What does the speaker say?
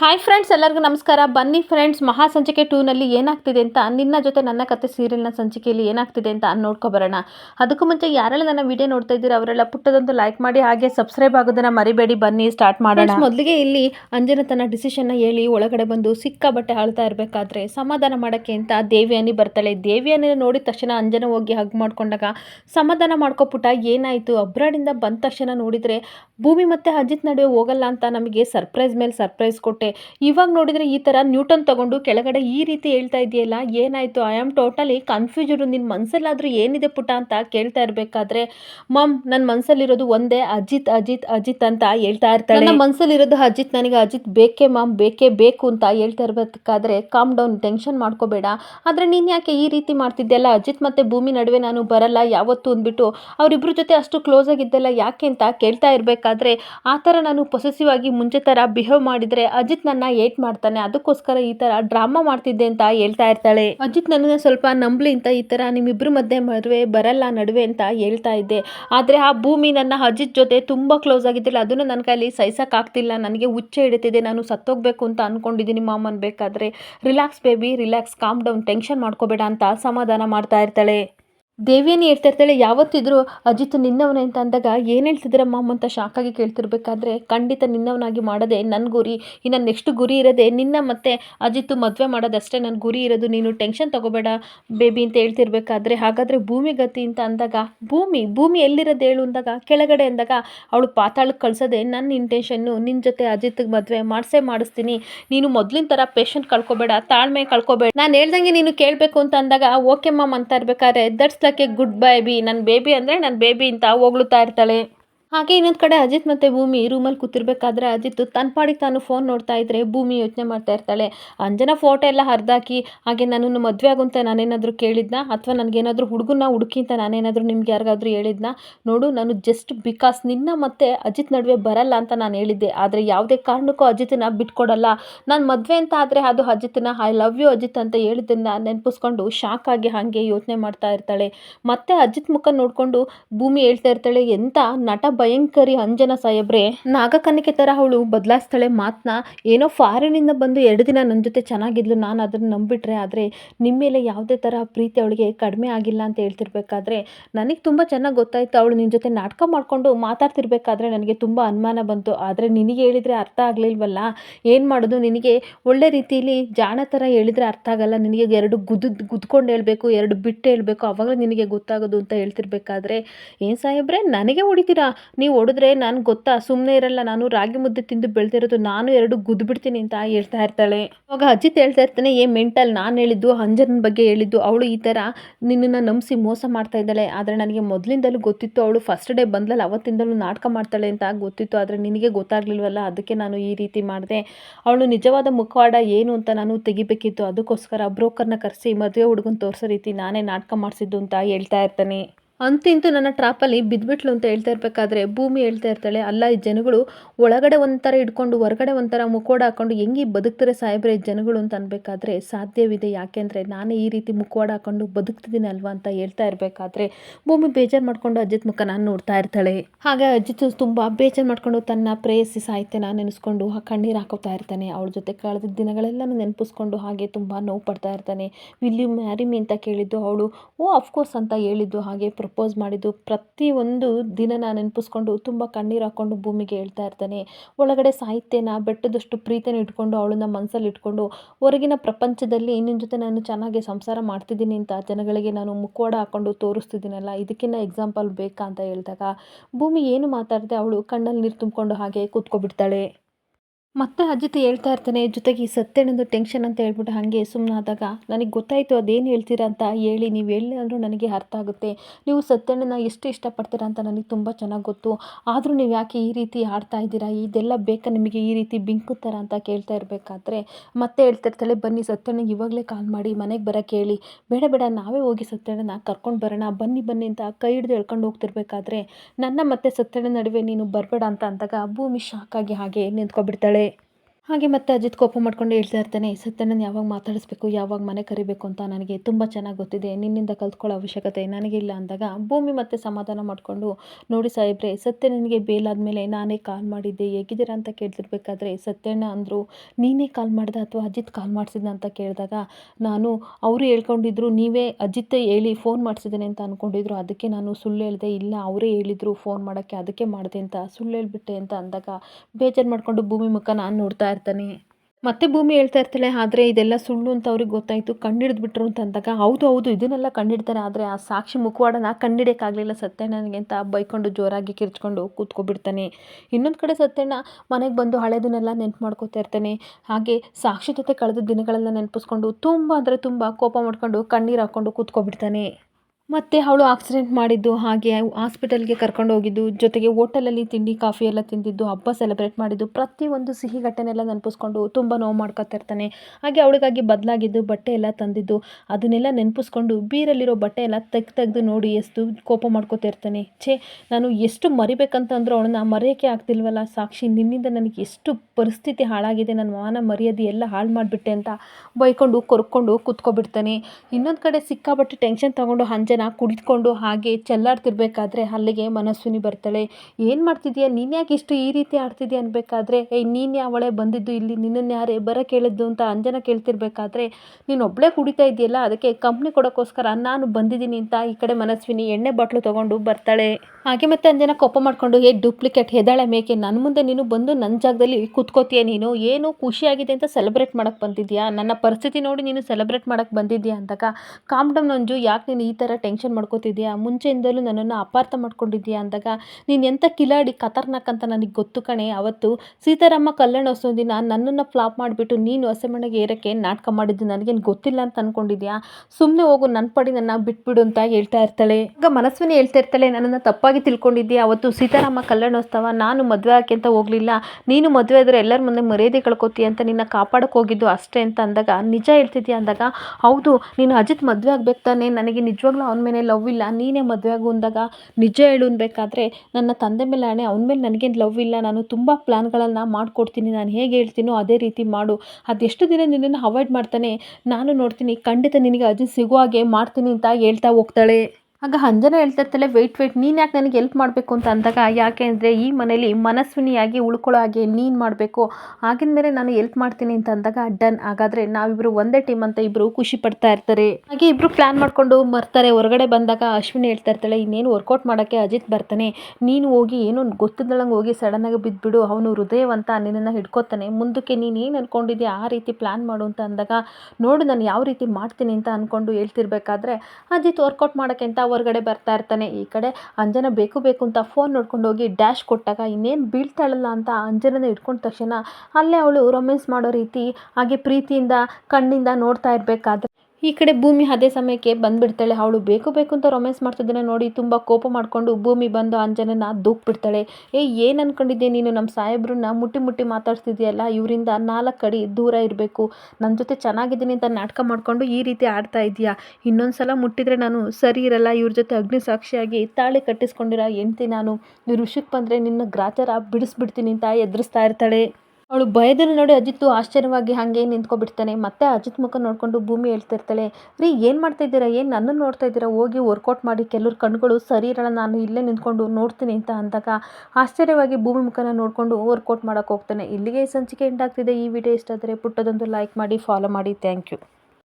Hi friends ಎಲ್ಲರಿಗೂ ನಮಸ್ಕಾರ. ಬನ್ನಿ ಫ್ರೆಂಡ್ಸ್ ಮಹಾಸಂಚಿಕೆ ಟೂನಲ್ಲಿ ಏನಾಗ್ತಿದೆ ಅಂತ, ನಿನ್ನ ಜೊತೆ ನನ್ನ ಕತೆ ಸೀರಿಯಲ್ನ ಸಂಚಿಕೆಯಲ್ಲಿ ಏನಾಗ್ತಿದೆ ಅಂತ ನೋಡ್ಕೊಬರೋಣ ಅದಕ್ಕೂ ಮುಂಚೆ ಯಾರೆಲ್ಲ ನನ್ನ ವಿಡಿಯೋ ನೋಡ್ತಾ ಇದ್ದೀರಾ, ಅವರೆಲ್ಲ ಪುಟ್ಟದೊಂದು ಲೈಕ್ ಮಾಡಿ, ಹಾಗೆ ಸಬ್ಸ್ಕ್ರೈಬ್ ಆಗೋದನ್ನ ಮರಿಬೇಡಿ, ಬನ್ನಿ ಸ್ಟಾರ್ಟ್ ಮಾಡೋಣ. ಮೊದಲಿಗೆ ಇಲ್ಲಿ ಅಂಜನ ತನ್ನ ಡಿಸಿಷನ್ನ ಹೇಳಿ, ಒಳಗಡೆ ಬಂದು ಸಿಕ್ಕಾಬಟ್ಟೆ ಆಳ್ತಾ ಇರಬೇಕಾದ್ರೆ ಸಮಾಧಾನ ಮಾಡೋಕ್ಕೆ ಅಂತ ದೇವಿಯಾನಿ ಬರ್ತಾಳೆ. ದೇವಿಯಾನಿ ನೋಡಿದ ತಕ್ಷಣ ಅಂಜನ ಹೋಗಿ ಹಗ್ ಮಾಡ್ಕೊಂಡಾಗ ಸಮಾಧಾನ ಮಾಡ್ಕೊಪುಟ್ಟ ಏನಾಯಿತು? ಅಬ್ರಾಡಿಂದ ಬಂದ ತಕ್ಷಣ ನೋಡಿದರೆ ಭೂಮಿ ಮತ್ತು ಅಜಿತ್ ನಡುವೆ ಹೋಗಲ್ಲ ಅಂತ ನಮಗೆ ಸರ್ಪ್ರೈಸ್ ಮೇಲೆ ಸರ್ಪ್ರೈಸ್ ಕೊಟ್ಟೆ. ಇವಾಗ ನೋಡಿದರೆ ಈ ಥರ ನ್ಯೂಟನ್ ತಗೊಂಡು ಕೆಳಗಡೆ ಈ ರೀತಿ ಹೇಳ್ತಾ ಇದೆಯಲ್ಲ, ಏನಾಯಿತು? ಐ ಆಮ್ ಟೋಟಲಿ ಕನ್ಫ್ಯೂಸ್ಡ್ ನಿನ್ನ ಮನಸ್ಸಲ್ಲಾದರೂ ಏನಿದೆ ಪುಟ ಅಂತ ಕೇಳ್ತಾ ಇರಬೇಕಾದ್ರೆ, ಮಮ್ ನನ್ನ ಮನಸ್ಸಲ್ಲಿರೋದು ಒಂದೇ ಅಜಿತ್ ಅಜಿತ್ ಅಜಿತ್ ಅಂತ ಹೇಳ್ತಾ ಇರ್ತಾರೆ ನನ್ನ ಮನಸ್ಸಲ್ಲಿರೋದು ಅಜಿತ್, ನನಗೆ ಅಜಿತ್ ಬೇಕೇ ಮಾಮ್, ಬೇಕೇ ಬೇಕು ಅಂತ ಹೇಳ್ತಾ ಇರಬೇಕಾದ್ರೆ ಕಾಮ್ ಡೌನ್ ಟೆನ್ಷನ್ ಮಾಡ್ಕೋಬೇಡ. ಆದರೆ ನೀನು ಯಾಕೆ ಈ ರೀತಿ ಮಾಡ್ತಿದ್ದೆಲ್ಲ ಅಜಿತ್ ಮತ್ತು ಭೂಮಿ ನಡುವೆ ನಾನು ಬರಲ್ಲ ಯಾವತ್ತು ಅಂದ್ಬಿಟ್ಟು ಅವರಿಬ್ಬರ ಜೊತೆ ಅಷ್ಟು ಕ್ಲೋಸ್ ಆಗಿದ್ದೆಲ್ಲ ಯಾಕೆ ಅಂತ ಕೇಳ್ತಾ ಇರಬೇಕಾದ್ರೆ, ಆ ಥರ ನಾನು ಪೊಸೆಸಿವ್ ಆಗಿ ಮುಂಚೆ ಥರ ಬಿಹೇವ್ ಮಾಡಿದರೆ, ಅಜಿತ್ ನನ್ನ ಏಟ್ ಮಾಡ್ತಾನೆ, ಅದಕ್ಕೋಸ್ಕರ ಈ ಥರ ಡ್ರಾಮಾ ಮಾಡ್ತಿದ್ದೆ ಅಂತ ಹೇಳ್ತಾ ಇರ್ತಾಳೆ. ಅಜಿತ್ ನನ್ನ ಸ್ವಲ್ಪ ನಂಬ್ಲಿ ಅಂತ ಈ ಥರ ನಿಮ್ಮಿಬ್ರು ಮಧ್ಯೆ ಮದುವೆ ಬರಲ್ಲ ನಡುವೆ ಅಂತ ಹೇಳ್ತಾ ಇದ್ದೆ. ಆದರೆ ಆ ಭೂಮಿ ನನ್ನ ಅಜಿತ್ ಜೊತೆ ತುಂಬ ಕ್ಲೋಸ್ ಆಗಿದ್ದಿಲ್ಲ. ಅದನ್ನು ನನ್ನ ಕೈಲಿ ಸಹಿಸೋಕ್ಕಾಗ್ತಿಲ್ಲ ನನಗೆ ಹುಚ್ಚೆ ಹಿಡಿತಿದೆ. ನಾನು ಸತ್ತೋಗ್ಬೇಕು ಅಂತ ಅನ್ಕೊಂಡಿದ್ದೀನಿ ಮಾಮನ್ ಬೇಕಾದ್ರೆ. Relax baby, relax calm down tension ಮಾಡ್ಕೋಬೇಡ ಅಂತ ಸಮಾಧಾನ ಮಾಡ್ತಾ ಇರ್ತಾಳೆ. ದೇವಿಯನ್ನೇ ಹೇಳ್ತಾ ಇರ್ತಾಳೆ ಯಾವತ್ತಿದ್ರು ಅಜಿತ್ ನಿನ್ನವನೇ ಅಂತ ಅಂದಾಗ ಏನು ಹೇಳ್ತಿದ್ದೀರಮ್ಮ? ಅಂತ ಶಾಕಾಗಿ ಕೇಳ್ತಿರ್ಬೇಕಾದ್ರೆ ಖಂಡಿತ ನಿನ್ನವನಾಗಿ ಮಾಡದೆ ನನ್ನ ಗುರಿ, ಇನ್ನು ನೆಕ್ಸ್ಟ್ ಗುರಿ ಇರೋದೆ ನಿನ್ನ ಮತ್ತೆ ಅಜಿತ್ ಮದುವೆ ಮಾಡೋದಷ್ಟೇ ನನ್ನ ಗುರಿ ಇರೋದು, ನೀನು ಟೆನ್ಷನ್ ತಗೋಬೇಡ ಬೇಬಿ ಅಂತ ಹೇಳ್ತಿರ್ಬೇಕಾದ್ರೆ, ಹಾಗಾದರೆ ಭೂಮಿ ಗತಿ ಅಂತ ಅಂದಾಗ, ಭೂಮಿ ಭೂಮಿ ಎಲ್ಲಿರೋದು ಹೇಳು? ಅಂದಾಗ, ಕೆಳಗಡೆ ಅಂದಾಗ, ಅವಳು ಪಾತಾಳಕ್ಕೆ ಕಳ್ಸೋದೆ ನನ್ನ ಇಂಟೆನ್ಷನ್ನು ನಿನ್ನ ಜೊತೆ ಅಜಿತ್ಗೆ ಮದುವೆ ಮಾಡಿಸೇ ಮಾಡಿಸ್ತೀನಿ. ನೀನು ಮೊದಲಿನ ಥರ ಪೇಷಂಟ್ ಕಳ್ಕೊಬೇಡ, ತಾಳ್ಮೆ ಕಳ್ಕೊಬೇಡ. ನಾನು ಹೇಳ್ದಂಗೆ ನೀನು ಕೇಳಬೇಕು ಅಂತ ಅಂದಾಗ, ಓಕೆ ಮಾಮ್ ಅಂತ ಇರ್ಬೇಕಾದ್ರೆ that's like good bye. Be ನನ್ನ ಬೇಬಿ ಅಂದರೆ ನನ್ನ ಬೇಬಿ ಅಂತ ಹೊಗಳ್ತಾ ಇರ್ತಾಳೆ. ಹಾಗೆ ಇನ್ನೊಂದು ಕಡೆ ಅಜಿತ್ ಮತ್ತೆ ಭೂಮಿ ರೂಮಲ್ಲಿ ಕೂತಿರ್ಬೇಕಾದ್ರೆ ಅಜಿತ್ ತನ್ನ ಪಾಡಿಗೆ ತಾನು ಫೋನ್ ನೋಡ್ತಾ ಇದ್ರೆ ಭೂಮಿ ಯೋಚನೆ ಮಾಡ್ತಾ ಇರ್ತಾಳೆ. ಅಂಜನ ಫೋಟೋ ಎಲ್ಲ ಹರಿದಾಕಿ, ಹಾಗೆ ನನ್ನನ್ನು ಮದುವೆ ಆಗುಂತ ನಾನೇನಾದರೂ ಕೇಳಿದ್ನಾ? ಅಥವಾ ನನಗೇನಾದರೂ ಹುಡುಗನ ಹುಡುಕಿ ಅಂತ ನಾನೇನಾದರೂ ನಿಮ್ಗೆ ಯಾರಿಗಾದ್ರೂ ಹೇಳಿದ್ನಾ? ನೋಡು, ನಾನು ಜಸ್ಟ್ ಬಿಕಾಸ್ ನಿನ್ನ ಮತ್ತೆ ಅಜಿತ್ ನಡುವೆ ಬರಲ್ಲ ಅಂತ ನಾನು ಹೇಳಿದ್ದೆ. ಆದರೆ ಯಾವುದೇ ಕಾರಣಕ್ಕೂ ಅಜಿತನ ಬಿಟ್ಕೊಡಲ್ಲ. ನಾನು ಮದುವೆ ಅಂತ ಆದರೆ ಅದು ಅಜಿತ್ನ ಐ ಲವ್ ಯು ಅಜಿತ್ ಅಂತ ಹೇಳಿದ್ದನ್ನು ನೆನಪಿಸ್ಕೊಂಡು ಶಾಕ್ ಆಗಿ ಹಾಗೆ ಯೋಚನೆ ಮಾಡ್ತಾ ಇರ್ತಾಳೆ. ಮತ್ತೆ ಅಜಿತ್ ಮುಖ ನೋಡಿಕೊಂಡು ಭೂಮಿ ಹೇಳ್ತಾ ಇರ್ತಾಳೆ ಎಂಥ ನಟ ಭಯಂಕರಿ ಅಂಜನ ಸಾಹೇಬ್ರೆ, ನಾಗಕನ್ನಿಕೆ ಥರ ಅವಳು ಬದಲಾಯಿಸ್ತಾಳೆ. ಮಾತನ್ನ ಏನೋ ಫಾರಿನಿಂದ ಬಂದು ಎರಡು ದಿನ ನನ್ನ ಜೊತೆ ಚೆನ್ನಾಗಿದ್ಲು. ನಾನು ಅದನ್ನು ನಂಬಿಟ್ರೆ ಆದರೆ ನಿಮ್ಮ ಮೇಲೆ ಯಾವುದೇ ಥರ ಪ್ರೀತಿ ಅವಳಿಗೆ ಕಡಿಮೆ ಆಗಿಲ್ಲ ಅಂತ ಹೇಳ್ತಿರ್ಬೇಕಾದ್ರೆ, ನನಗೆ ತುಂಬ ಚೆನ್ನಾಗಿ ಗೊತ್ತಾಯಿತು. ಅವಳು ನಿನ್ನ ಜೊತೆ ನಾಟಕ ಮಾಡಿಕೊಂಡು ಮಾತಾಡ್ತಿರ್ಬೇಕಾದ್ರೆ ನನಗೆ ತುಂಬ ಅನುಮಾನ ಬಂತು. ಆದರೆ ನಿನಗೆ ಹೇಳಿದರೆ ಅರ್ಥ ಆಗಲಿಲ್ವಲ್ಲ? ಏನು ಮಾಡೋದು? ನಿನಗೆ ಒಳ್ಳೆ ರೀತಿಯಲ್ಲಿ ಜಾಣ ಥರ ಹೇಳಿದರೆ ಅರ್ಥ ಆಗಲ್ಲ. ನಿನಗೆ ಎರಡು ಗುದ್ದು, ಗುದ್ಕೊಂಡು ಹೇಳಬೇಕು, ಎರಡು ಬಿಟ್ಟು ಹೇಳಬೇಕು. ಅವಾಗ ನಿನಗೆ ಗೊತ್ತಾಗೋದು ಅಂತ ಹೇಳ್ತಿರ್ಬೇಕಾದ್ರೆ, ಏನು ಸಾಹೇಬ್ರೆ, ನನಗೆ ಹೊಡಿತೀರಾ? ನೀವು ಹೊಡೆದ್ರೆ ನಾನು ಗೊತ್ತಾ? ಸುಮ್ಮನೆ ಇರಲ್ಲ, ನಾನು ರಾಗಿ ಮುದ್ದೆ ತಿಂದು ಬೆಳೆದಿರೋದು, ನಾನು ಎರಡು ಗುದ್ದು ಬಿಡ್ತೀನಿ ಅಂತ ಹೇಳ್ತಾ ಇರ್ತಾಳೆ. ಅವಾಗ ಅಜಿತ್ ಹೇಳ್ತಾ ಇರ್ತಾನೆ, ಏ ಮೆಂಟಲ್, ನಾನು ಹೇಳಿದ್ದು ಅಂಜನ ಬಗ್ಗೆ ಹೇಳಿದ್ದು, ಅವಳು ಈ ಥರ ನಿನ್ನನ್ನು ನಂಬಿಸಿ ಮೋಸ ಮಾಡ್ತಾ ಇದ್ದಾಳೆ. ಆದರೆ ನನಗೆ ಮೊದಲಿಂದಲೂ ಗೊತ್ತಿತ್ತು, ಅವಳು ಫಸ್ಟ್ ಡೇ ಬಂದಲ್ಲ ಅವತ್ತಿಂದಲೂ ನಾಟಕ ಮಾಡ್ತಾಳೆ ಅಂತ ಗೊತ್ತಿತ್ತು. ಆದರೆ ನಿನಗೆ ಗೊತ್ತಾಗ್ಲಿಲ್ವಲ್ಲ, ಅದಕ್ಕೆ ನಾನು ಈ ರೀತಿ ಮಾಡಿದೆ. ಅವಳು ನಿಜವಾದ ಮುಖವಾಡ ಏನು ಅಂತ ನಾನು ತೆಗಿಬೇಕಿತ್ತು. ಅದಕ್ಕೋಸ್ಕರ ಬ್ರೋಕರ್ನ ಕರೆಸಿ ಮದುವೆ ಹುಡುಗನ ತೋರಿಸೋ ರೀತಿ ನಾನೇ ನಾಟಕ ಮಾಡಿಸಿದ್ದು ಅಂತ ಹೇಳ್ತಾ ಇರ್ತಾನೆ. ಅಂತಿಂತೂ ನನ್ನ ಟ್ರಾಪಲ್ಲಿ ಬಿದ್ದುಬಿಟ್ಲು ಅಂತ ಹೇಳ್ತಾ ಇರಬೇಕಾದ್ರೆ ಭೂಮಿ ಹೇಳ್ತಾ ಇರ್ತಾಳೆ. ಅಲ್ಲ, ಈ ಜನಗಳು ಒಳಗಡೆ ಒಂಥರ ಇಟ್ಕೊಂಡು ಹೊರಗಡೆ ಒಂಥರ ಮುಖೋಡ ಹಾಕೊಂಡು ಹೆಂಗೆ ಬದುಕ್ತಾರೆ ಸಾಹೇಬ್ರೆ ಜನಗಳು ಅಂತ ಅನ್ಬೇಕಾದ್ರೆ ಸಾಧ್ಯವಿದೆ. ಯಾಕೆಂದರೆ ನಾನೇ ಈ ರೀತಿ ಮುಖವಾಡ ಹಾಕೊಂಡು ಬದುಕ್ತಿದ್ದೀನಿ ಅಲ್ವಾ ಅಂತ ಹೇಳ್ತಾ ಇರಬೇಕಾದ್ರೆ ಭೂಮಿ ಬೇಜಾರು ಮಾಡಿಕೊಂಡು ಅಜಿತ್ ಮುಖ ನಾನು ನೋಡ್ತಾ ಇರ್ತಾಳೆ. ಹಾಗೆ ಅಜಿತ್ ತುಂಬ ಬೇಜಾರು ಮಾಡಿಕೊಂಡು ತನ್ನ ಪ್ರೇಯಸಿ ಸಾಹಿತ್ಯನ ನೆನೆಸ್ಕೊಂಡು ಆ ಕಣ್ಣೀರು ಹಾಕೋತಾ ಇರ್ತಾನೆ. ಅವಳ ಜೊತೆ ಕಳೆದ ದಿನಗಳೆಲ್ಲನೂ ನೆನಪಿಸ್ಕೊಂಡು ಹಾಗೆ ತುಂಬ ನೋವು ಪಡ್ತಾ ಇರ್ತಾನೆ. ವಿಲ್ ಯು ಮ್ಯಾರಿ ಮೀ ಅಂತ ಕೇಳಿದ್ದು ಅವಳು. ಓ ಅಫ್ಕೋರ್ಸ್ ಅಂತ ಹೇಳಿದ್ದು ಹಾಗೆ ಪ್ರಪೋಸ್ ಮಾಡಿದ್ದು ಪ್ರತಿಯೊಂದು ನಾನು ನೆನಪಿಸ್ಕೊಂಡು ತುಂಬ ಕಣ್ಣೀರು ಹಾಕ್ಕೊಂಡು ಭೂಮಿಗೆ ಹೇಳ್ತಾ ಇರ್ತಾನೆ. ಒಳಗಡೆ ಸಾಹಿತ್ಯನ ಬೆಟ್ಟದಷ್ಟು ಪ್ರೀತಿನ ಇಟ್ಕೊಂಡು ಅವಳನ್ನ ಮನಸ್ಸಲ್ಲಿ ಇಟ್ಕೊಂಡು ಹೊರಗಿನ ಪ್ರಪಂಚದಲ್ಲಿ ನಿನ್ನ ಜೊತೆ ನಾನು ಚೆನ್ನಾಗಿ ಸಂಸಾರ ಮಾಡ್ತಿದ್ದೀನಿ ಅಂತ ಜನಗಳಿಗೆ ನಾನು ಮುಖವಾಡ ಹಾಕ್ಕೊಂಡು ತೋರಿಸ್ತಿದ್ದೀನಲ್ಲ ಇದಕ್ಕಿಂತ ಎಕ್ಸಾಂಪಲ್ ಬೇಕಾ ಅಂತ ಹೇಳಿದಾಗ ಭೂಮಿ ಏನು ಮಾತಾಡದೆ ಅವಳು ಕಣ್ಣಲ್ಲಿ ನೀರು ತುಂಬಿಕೊಂಡು ಹಾಗೆ ಕೂತ್ಕೊಬಿಡ್ತಾಳೆ. ಮತ್ತೆ ಅಜಿತ್ ಹೇಳ್ತಾ ಇರ್ತಾನೆ, ಜೊತೆಗೆ ಈ ಟೆನ್ಷನ್ ಅಂತ ಹೇಳ್ಬಿಟ್ಟು ಹಾಗೆ ಸುಮ್ಮನಾದಾಗ ನನಗೆ ಗೊತ್ತಾಯಿತು ಅದೇನು ಹೇಳ್ತೀರಾ ಅಂತ ಹೇಳಿ, ನೀವು ಹೇಳಿ ಅಂದರೂ ನನಗೆ ಅರ್ಥ ಆಗುತ್ತೆ. ನೀವು ಸತ್ಯಣ್ಣನ ಎಷ್ಟು ಇಷ್ಟಪಡ್ತೀರಾ ಅಂತ ನನಗೆ ತುಂಬ ಚೆನ್ನಾಗಿ ಗೊತ್ತು. ಆದರೂ ನೀವು ಯಾಕೆ ಈ ರೀತಿ ಆಡ್ತಾ ಇದ್ದೀರಾ? ಇದೆಲ್ಲ ಬೇಕಾ ನಿಮಗೆ ಈ ರೀತಿ ಬಿಂಕುತ್ತಾರ ಅಂತ ಕೇಳ್ತಾ ಇರಬೇಕಾದ್ರೆ? ಮತ್ತೆ ಹೇಳ್ತಿರ್ತಾಳೆ ಬನ್ನಿ ಸತ್ಯಣ್ಣಗೆ ಇವಾಗಲೇ ಕಾಲ್ ಮಾಡಿ, ಮನೆಗೆ ಬರೋಕ್ಕೆ ಹೇಳಿ ಬೇಡ ಬೇಡ, ನಾವೇ ಹೋಗಿ ಸತ್ಯಣ್ಣನ ಕರ್ಕೊಂಡು ಬರೋಣ. ಬನ್ನಿ ಬನ್ನಿ ಅಂತ ಕೈ ಹಿಡಿದು ಎಳ್ಕೊಂಡು ಹೋಗ್ತಿರ್ಬೇಕಾದ್ರೆ, ನನ್ನ ಮತ್ತೆ ಸತ್ಯಣ್ಣ ನಡುವೆ ನೀನು ಬರಬೇಡ ಅಂತ ಅಂದಾಗ ಭೂಮಿ ಶಾಕಾಗಿ ಹಾಗೆ ನಿಂತ್ಕೊಬಿಡ್ತಾಳೆ. ಹಾಗೆ ಮತ್ತೆ ಅಜಿತ್ ಕೋಪ ಮಾಡ್ಕೊಂಡು ಹೇಳ್ತಾ ಇರ್ತಾನೆ ಸತ್ಯನನ್ನು ಯಾವಾಗ ಮಾತಾಡಿಸ್ಬೇಕು, ಯಾವಾಗ ಮನೆ ಕರಿಬೇಕು ಅಂತ ನನಗೆ ತುಂಬ ಚೆನ್ನಾಗಿ ಗೊತ್ತಿದೆ. ನಿನ್ನಿಂದ ಕಲ್ತ್ಕೊಳ್ಳೋ ಅವಶ್ಯಕತೆ ನನಗೆ ಇಲ್ಲ ಅಂದಾಗ ಭೂಮಿ ಮತ್ತೆ ಸಮಾಧಾನ ಮಾಡಿಕೊಂಡು, ನೋಡಿ ಸಾಹೇಬ್ರೆ ಸತ್ಯ ನನಗೆ ಬೇಲಾದ್ಮೇಲೆ ನಾನೇ ಕಾಲ್ ಮಾಡಿದ್ದೆ, ಹೇಗಿದ್ದೀರಾ ಅಂತ ಕೇಳ್ತಿರ್ಬೇಕಾದ್ರೆ ಸತ್ಯಣ್ಣ ಅಂದರು, ನೀನೇ ಕಾಲ್ ಮಾಡ್ದೆ ಅಥವಾ ಅಜಿತ್ ಕಾಲ್ ಮಾಡಿಸಿದ್ನ ಅಂತ ಕೇಳಿದಾಗ ನಾನು ಅವರು ಹೇಳ್ಕೊಂಡಿದ್ರು, ನೀವೇ ಅಜಿತ್ ಹೇಳಿ ಫೋನ್ ಮಾಡಿಸಿದ್ದೇನೆ ಅಂತ ಅಂದ್ಕೊಂಡಿದ್ರು ಅದಕ್ಕೆ ನಾನು ಸುಳ್ಳು ಹೇಳಿದೆ, ಇಲ್ಲ ಅವರೇ ಹೇಳಿದರು ಫೋನ್ ಮಾಡೋಕ್ಕೆ, ಅದಕ್ಕೆ ಮಾಡಿದೆ ಅಂತ ಸುಳ್ಳು ಹೇಳಿಬಿಟ್ಟೆ ಅಂತ ಅಂದಾಗ ಬೇಜಾರು ಮಾಡಿಕೊಂಡು ಭೂಮಿ ಮುಖ ನಾನು ನೋಡ್ತಾ ಇರ್ತಾನೆ ಮತ್ತೆ ಭೂಮಿ ಹೇಳ್ತಾ ಇರ್ತಾಳೆ, ಆದರೆ ಇದೆಲ್ಲ ಸುಳ್ಳು ಅಂತ ಅವ್ರಿಗೆ ಗೊತ್ತಾಯಿತು. ಕಂಡಿಡಿದ್ಬಿಟ್ರು ಅಂತ ಅಂದಾಗ, ಹೌದು ಹೌದು, ಇದನ್ನೆಲ್ಲ ಕಂಡಿಡ್ತಾರೆ ಆದರೆ ಆ ಸಾಕ್ಷಿ ಮುಖವಾಡನ ಕಂಡಿಡಿಯೋಕ್ಕಾಗಲಿಲ್ಲ ಸತ್ಯಣ್ಣನಿಗೆ ಅಂತ ಬೈಕೊಂಡು ಜೋರಾಗಿ ಕಿರ್ಚ್ಕೊಂಡು ಕೂತ್ಕೊಬಿಡ್ತಾನೆ. ಇನ್ನೊಂದು ಕಡೆ ಸತ್ಯಣ್ಣ ಮನೆಗೆ ಬಂದು ಹಳೆದನ್ನೆಲ್ಲ ನೆನ್ಪು ಮಾಡ್ಕೋತಾ ಇರ್ತಾನೆ. ಹಾಗೆ ಸಾಕ್ಷಿ ಜೊತೆ ಕಳೆದ ದಿನಗಳೆಲ್ಲ ನೆನಪಿಸ್ಕೊಂಡು ತುಂಬ ಅಂದರೆ ತುಂಬ ಕೋಪ ಮಾಡ್ಕೊಂಡು ಕಣ್ಣೀರು ಹಾಕ್ಕೊಂಡು ಕೂತ್ಕೊಬಿಡ್ತಾನೆ. ಮತ್ತು ಅವಳು ಆಕ್ಸಿಡೆಂಟ್ ಮಾಡಿದ್ದು, ಹಾಗೆ ಹಾಸ್ಪಿಟಲ್ಗೆ ಕರ್ಕೊಂಡು ಹೋಗಿದ್ದು, ಜೊತೆಗೆ ಹೋಟೆಲಲ್ಲಿ ತಿಂಡಿ ಕಾಫಿ ಎಲ್ಲ ತಿಂದಿದ್ದು, ಹಬ್ಬ ಸೆಲೆಬ್ರೇಟ್ ಮಾಡಿದ್ದು ಪ್ರತಿಯೊಂದು ಸಿಹಿ ಘಟನೆಲ್ಲ ನೆನಪಿಸ್ಕೊಂಡು ತುಂಬ ನೋವು ಮಾಡ್ಕೊತಾ ಇರ್ತಾನೆ. ಹಾಗೆ ಅವಳಿಗಾಗಿ ಬದಲಾಗಿದ್ದು, ಬಟ್ಟೆ ಎಲ್ಲ ತಂದಿದ್ದು, ಅದನ್ನೆಲ್ಲ ನೆನಪಿಸ್ಕೊಂಡು ಬೀರಲ್ಲಿರೋ ಬಟ್ಟೆ ಎಲ್ಲ ತೆಗ್ದು ತೆಗೆದು ನೋಡಿ ಎಷ್ಟು ಕೋಪ ಮಾಡ್ಕೋತಿರ್ತಾನೆ ಛೇ, ನಾನು ಎಷ್ಟು ಮರಿಬೇಕಂತಂದ್ರೂ ಅವಳನ್ನ ಮರೆಯೋಕ್ಕೆ ಆಗ್ತಿಲ್ವಲ್ಲ, ಸಾಕ್ಷಿ, ನಿನ್ನಿಂದ ನನಗೆ ಎಷ್ಟು ಪರಿಸ್ಥಿತಿ ಹಾಳಾಗಿದೆ, ನನ್ನ ಮಾನ ಮರ್ಯಾದೆ ಎಲ್ಲ ಹಾಳು ಮಾಡಿಬಿಟ್ಟೆ ಅಂತ ಬೈಕೊಂಡು, ಕೊರ್ಕೊಂಡು ಕೂತ್ಕೊಬಿಡ್ತಾನೆ. ಇನ್ನೊಂದು ಕಡೆ ಸಿಕ್ಕಾಪಟ್ಟೆ ಟೆನ್ಷನ್ ತೊಗೊಂಡು ಅಂಜನ ಕುಡಿದುಕೊಂಡು ಹಾಗೆ ಚೆಲ್ಲಾಡ್ತಿರ್ಬೇಕಾದ್ರೆ ಅಲ್ಲಿಗೆ ಮನಸ್ವಿನಿ ಬರ್ತಾಳೆ. ಏನು ಮಾಡ್ತಿದ್ಯಾ? ನೀನು ಯಾಕೆ ಇಷ್ಟು ಈ ರೀತಿ ಆಡ್ತಿದ್ಯಾ? ಅನ್ಬೇಕಾದ್ರೆ, ಏಯ್, ನೀನು ಯಾವಳೆ ಬಂದಿದ್ದು ಇಲ್ಲಿ? ನಿನ್ನನ್ನು ಯಾರೇ ಬರ ಕೇಳಿದ್ದು ಅಂತ ಅಂಜನ ಕೇಳ್ತಿರ್ಬೇಕಾದ್ರೆ, ನೀನು ಒಬ್ಬಳೇ ಕುಡಿತಾ ಇದೆಯಲ್ಲ ಅದಕ್ಕೆ ಕಂಪ್ನಿ ಕೊಡೋಕ್ಕೋಸ್ಕರ ನಾನು ಬಂದಿದ್ದೀನಿ ಅಂತ ಈ ಕಡೆ ಮನಸ್ವಿನಿ ಎಣ್ಣೆ ಬಾಟ್ಲು ತೊಗೊಂಡು ಬರ್ತಾಳೆ. ಹಾಗೆ ಮತ್ತೆ ಅಂಜನ ಕೋಪ ಮಾಡ್ಕೊಂಡು, ಏ ಡೂಪ್ಲಿಕೇಟ್ ಹೆದಾಳೆ ಮೇಕೆ ನನ್ನ ಮುಂದೆ ನೀನು ಬಂದು ನನ್ನ ಜಾಗದಲ್ಲಿ ಕೂತ್ಕೋತೀಯ ನೀನು? ಏನು ಖುಷಿಯಾಗಿದೆ ಅಂತ ಸೆಲೆಬ್ರೇಟ್ ಮಾಡೋಕ್ಕೆ ಬಂದಿದ್ಯಾ? ನನ್ನ ಪರಿಸ್ಥಿತಿ ನೋಡಿ ನೀನು ಸೆಲೆಬ್ರೇಟ್ ಮಾಡೋಕ್ಕೆ ಬಂದಿದ್ಯಾ? ಅಂದಾಗ, ಕಾಮ್ ಡೌನ್ ಅಂಜು, ಯಾಕೆ ನೀನು ಈ ಥರ ಟೆನ್ಷನ್ ಮಾಡ್ಕೋತಿದ್ಯಾ? ಮುಂಚೆಯಿಂದಲೂ ನನ್ನನ್ನು ಅಪಾರ್ಥ ಮಾಡ್ಕೊಂಡಿದ್ಯಾ ಅಂದಾಗ, ನೀನು ಎಂಥ ಕಿಲಾಡಿ ಖತರ್ನಾಕ್ ಅಂತ ನನಗೆ ಗೊತ್ತು ಕಣೆ. ಅವತ್ತು ಸೀತಾರಾಮ ಕಲ್ಯಾಣೋತ್ಸವ ದಿನ ನನ್ನನ್ನು ಫ್ಲಾಪ್ ಮಾಡಿಬಿಟ್ಟು ನೀನು ಹಸೆಮಣೆಗೆ ಏರೋಕ್ಕೆ ನಾಟಕ ಮಾಡಿದ್ದು ನನಗೇನು ಗೊತ್ತಿಲ್ಲ ಅಂತ ಅಂದ್ಕೊಂಡಿದ್ಯಾ ಸುಮ್ಮನೆ ಹೋಗು ನನ್ನ ಪಡಿ ನನ್ನ ಬಿಟ್ಬಿಡು ಅಂತ ಹೇಳ್ತಾ ಇರ್ತಾಳೆ. ಈಗ ಮನಸ್ವಿನಿ ಹೇಳ್ತಾ ಇರ್ತಾಳೆ, ನನ್ನನ್ನು ತಪ್ಪಾಗಿ ತಿಳ್ಕೊಂಡಿದ್ಯಾ? ಅವತ್ತು ಸೀತಾರಾಮ ಕಲ್ಯಾಣೋತ್ಸವ ನಾನು ಮದುವೆ ಆಕೆ ಅಂತ ಹೋಗಲಿಲ್ಲ. ನೀನು ಮದುವೆ ಆದರೆ ಎಲ್ಲರ ಮುಂದೆ ಮರ್ಯಾದೆ ಕಳ್ಕೊತೀಯ ಅಂತ ನಿನ್ನ ಕಾಪಾಡಕ್ಕೆ ಹೋಗಿದ್ದು ಅಷ್ಟೇ ಅಂತ ಅಂದಾಗ, ನಿಜ ಹೇಳ್ತಿದ್ಯಾ ಅಂದಾಗ, ಹೌದು, ನೀನು ಅಜಿತ್ ಮದುವೆ ಆಗ್ಬೇಕು ತಾನೆ. ನನಗೆ ನಿಜವಾಗ್ಲೂ ಅವನ ಮೇಲೆ ಲವ್ ಇಲ್ಲ, ನೀನೇ ಮದುವೆ ಆಗು ಅಂದಾಗ ನಿಜ ಹೇಳು ಅನ್ಬೇಕಾದ್ರೆ ನನ್ನ ತಂದೆ ಮೇಲೆ ಹಣೆ ಅವನ ಮೇಲೆ ನನಗೇನು ಲವ್ ಇಲ್ಲ, ನಾನು ತುಂಬ ಪ್ಲ್ಯಾನ್ಗಳನ್ನು ಮಾಡಿಕೊಡ್ತೀನಿ, ನಾನು ಹೇಗೆ ಹೇಳ್ತೀನೋ ಅದೇ ರೀತಿ ಮಾಡು. ಅದೆಷ್ಟು ದಿನ ನಿನ್ನನ್ನು ಅವಾಯ್ಡ್ ಮಾಡ್ತಾನೆ, ನಾನು ನೋಡ್ತೀನಿ ಖಂಡಿತ ನಿನಗೆ ಅದು ಸಿಗುವ ಹಾಗೆ ಮಾಡ್ತೀನಿ ಅಂತ ಹೇಳ್ತಾ ಹೋಗ್ತಾಳೆ. ಆಗ ಅಂಜನ ಹೇಳ್ತಾ ಇರ್ತಾಳೆ ವೆಯ್ಟ್ ವೆಯ್ಟ್ ನೀನು ಯಾಕೆ ನನಗೆ ಹೆಲ್ಪ್ ಮಾಡಬೇಕು ಅಂತ ಅಂದಾಗ, ಯಾಕೆ ಅಂದರೆ ಈ ಮನೇಲಿ ಮನಸ್ವಿನಿಯಾಗಿ ಉಳ್ಕೊಳ್ಳೋ ಹಾಗೆ ನೀನು ಮಾಡಬೇಕು. ಆಗಿನ ಮೇಲೆ ನಾನು ಹೆಲ್ಪ್ ಮಾಡ್ತೀನಿ ಅಂತ ಅಂದಾಗ ಡನ್ ಹಾಗಾದರೆ ನಾವಿಬ್ಬರು ಒಂದೇ ಟೀಮ್ ಅಂತ ಇಬ್ಬರು ಖುಷಿ ಪಡ್ತಾ ಇರ್ತಾರೆ. ಹಾಗೆ ಇಬ್ಬರು ಪ್ಲ್ಯಾನ್ ಮಾಡಿಕೊಂಡು ಬರ್ತಾರೆ ಹೊರಗಡೆ ಬಂದಾಗ ಅಶ್ವಿನಿ ಹೇಳ್ತಾ ಇರ್ತಾಳೆ, ಇನ್ನೇನು ವರ್ಕೌಟ್ ಮಾಡೋಕ್ಕೆ ಅಜಿತ್ ಬರ್ತಾನೆ. ನೀನು ಹೋಗಿ ಏನೋ ಗೊತ್ತಿದ್ದಳಂಗೆ ಹೋಗಿ ಸಡನ್ನಾಗಿ ಬಿದ್ದುಬಿಡು ಅವನು ಹೃದಯವಂತ, ನಿನ್ನನ್ನು ಹಿಡ್ಕೋತಾನೆ. ಮುಂದಕ್ಕೆ ನೀನು ಏನು ಅಂದ್ಕೊಂಡಿದ್ಯಾ ಆ ರೀತಿ ಪ್ಲ್ಯಾನ್ ಮಾಡು ಅಂತ ಅಂದಾಗ, ನೋಡು, ನಾನು ಯಾವ ರೀತಿ ಮಾಡ್ತೀನಿ ಅಂತ ಅಂದ್ಕೊಂಡು ಹೇಳ್ತಿರ್ಬೇಕಾದ್ರೆ, ಅಜಿತ್ ವರ್ಕೌಟ್ ಮಾಡೋಕ್ಕೆ ಅಂತ ಹೊರಗಡೆ ಬರ್ತಾ ಇರ್ತಾನೆ. ಈ ಕಡೆ ಅಂಜನ ಬೇಕು ಬೇಕು ಅಂತ ಫೋನ್ ನೋಡ್ಕೊಂಡು ಹೋಗಿ ಡ್ಯಾಶ್ ಕೊಟ್ಟಾಗ ಇನ್ನೇನು ಬೀಳ್ತಾಳಲ್ಲ ಅಂತ ಅಂಜನನ ಹಿಡ್ಕೊಂಡ ತಕ್ಷಣ ಅಲ್ಲೇ ಅವಳು ರೊಮ್ಯಾನ್ಸ್ ಮಾಡೋ ರೀತಿ ಹಾಗೆ ಪ್ರೀತಿಯಿಂದ ಕಣ್ಣಿಂದ ನೋಡ್ತಾ ಇರಬೇಕಾದ್ರೆ ಈ ಕಡೆ ಭೂಮಿ ಅದೇ ಸಮಯಕ್ಕೆ ಬಂದುಬಿಡ್ತಾಳೆ. ಅವಳು ಬೇಕು ಬೇಕು ಅಂತ ರೊಮ್ಯಾನ್ಸ್ ಮಾಡ್ತಿದ್ದನ್ನು ನೋಡಿ, ತುಂಬ ಕೋಪ ಮಾಡಿಕೊಂಡು ಭೂಮಿ ಬಂದು ಅಂಜನನ್ನ ದೂಕ್ ಬಿಡ್ತಾಳೆ ಏ, ಏನು ಅಂದ್ಕೊಂಡಿದ್ದೆ ನೀನು? ನಮ್ಮ ಸಾಹೇಬ್ರನ್ನ ಮುಟ್ಟಿ ಮುಟ್ಟಿ ಮಾತಾಡ್ತಿದ್ಯಲ್ಲ, ಇವರಿಂದ ನಾಲ್ಕು ಅಡಿ ದೂರ ಇರಬೇಕು. ನನ್ನ ಜೊತೆ ಚೆನ್ನಾಗಿದ್ದೀನಿ ಅಂತ ನಾಟಕ ಮಾಡಿಕೊಂಡು ಈ ರೀತಿ ಆಡ್ತಾ ಇದೆಯಾ ಇನ್ನೊಂದು ಸಲ ಮುಟ್ಟಿದರೆ ನಾನು ಸರಿ ಇರಲ್ಲ, ಇವ್ರ ಜೊತೆ ಅಗ್ನಿ ಸಾಕ್ಷಿಯಾಗಿ ತಾಳಿ ಕಟ್ಟಿಸ್ಕೊಂಡಿರೋ ಹೆಂಡ್ತಿ ನಾನು. ಇವ್ರ ವಿಷಯಕ್ಕೆ ಬಂದರೆ ನಿನ್ನ ಗ್ರಾಚಾರ ಬಿಡಿಸ್ಬಿಡ್ತೀನಿ ಅಂತ ಎದುರಿಸ್ತಾ ಇರ್ತಾಳೆ. ಅವಳು ಭಯದಲ್ಲಿ ನೋಡಿ ಅಜಿತ್ತು ಆಶ್ಚರ್ಯವಾಗಿ ಹಾಗೆ ನಿಂತ್ಕೊಬಿಡ್ತಾನೆ. ಮತ್ತೆ ಅಜಿತ್ ಮುಖ ನೋಡಿಕೊಂಡು ಭೂಮಿ ಹೇಳ್ತಿರ್ತಾಳೆ, ರೀ, ಏನು ಮಾಡ್ತಾ ಇದ್ದೀರಾ? ಏನು ನನ್ನನ್ನು ನೋಡ್ತಾ ಇದ್ದೀರಾ? ಹೋಗಿ ವರ್ಕೌಟ್ ಮಾಡಿ, ಕೆಲವ್ರ ಕಣ್ಗಳು ಸರಿ ಇರಲ್ಲ, ನಾನು ಇಲ್ಲೇ ನಿಂತ್ಕೊಂಡು ನೋಡ್ತೀನಿ ಅಂತ ಅಂದಾಗ ಆಶ್ಚರ್ಯವಾಗಿ ಭೂಮಿ ಮುಖನ ನೋಡಿಕೊಂಡು ವರ್ಕೌಟ್ ಮಾಡೋಕ್ಕೆ ಹೋಗ್ತಾನೆ. ಇಲ್ಲಿಗೆ ಸಂಚಿಕೆ ಎಂಡ್ ಆಗ್ತಿದೆ. ಈ ವಿಡಿಯೋ ಇಷ್ಟ ಆದರೆ ಪುಟ್ಟದೊಂದು ಲೈಕ್ ಮಾಡಿ ಫಾಲೋ ಮಾಡಿ. Thank you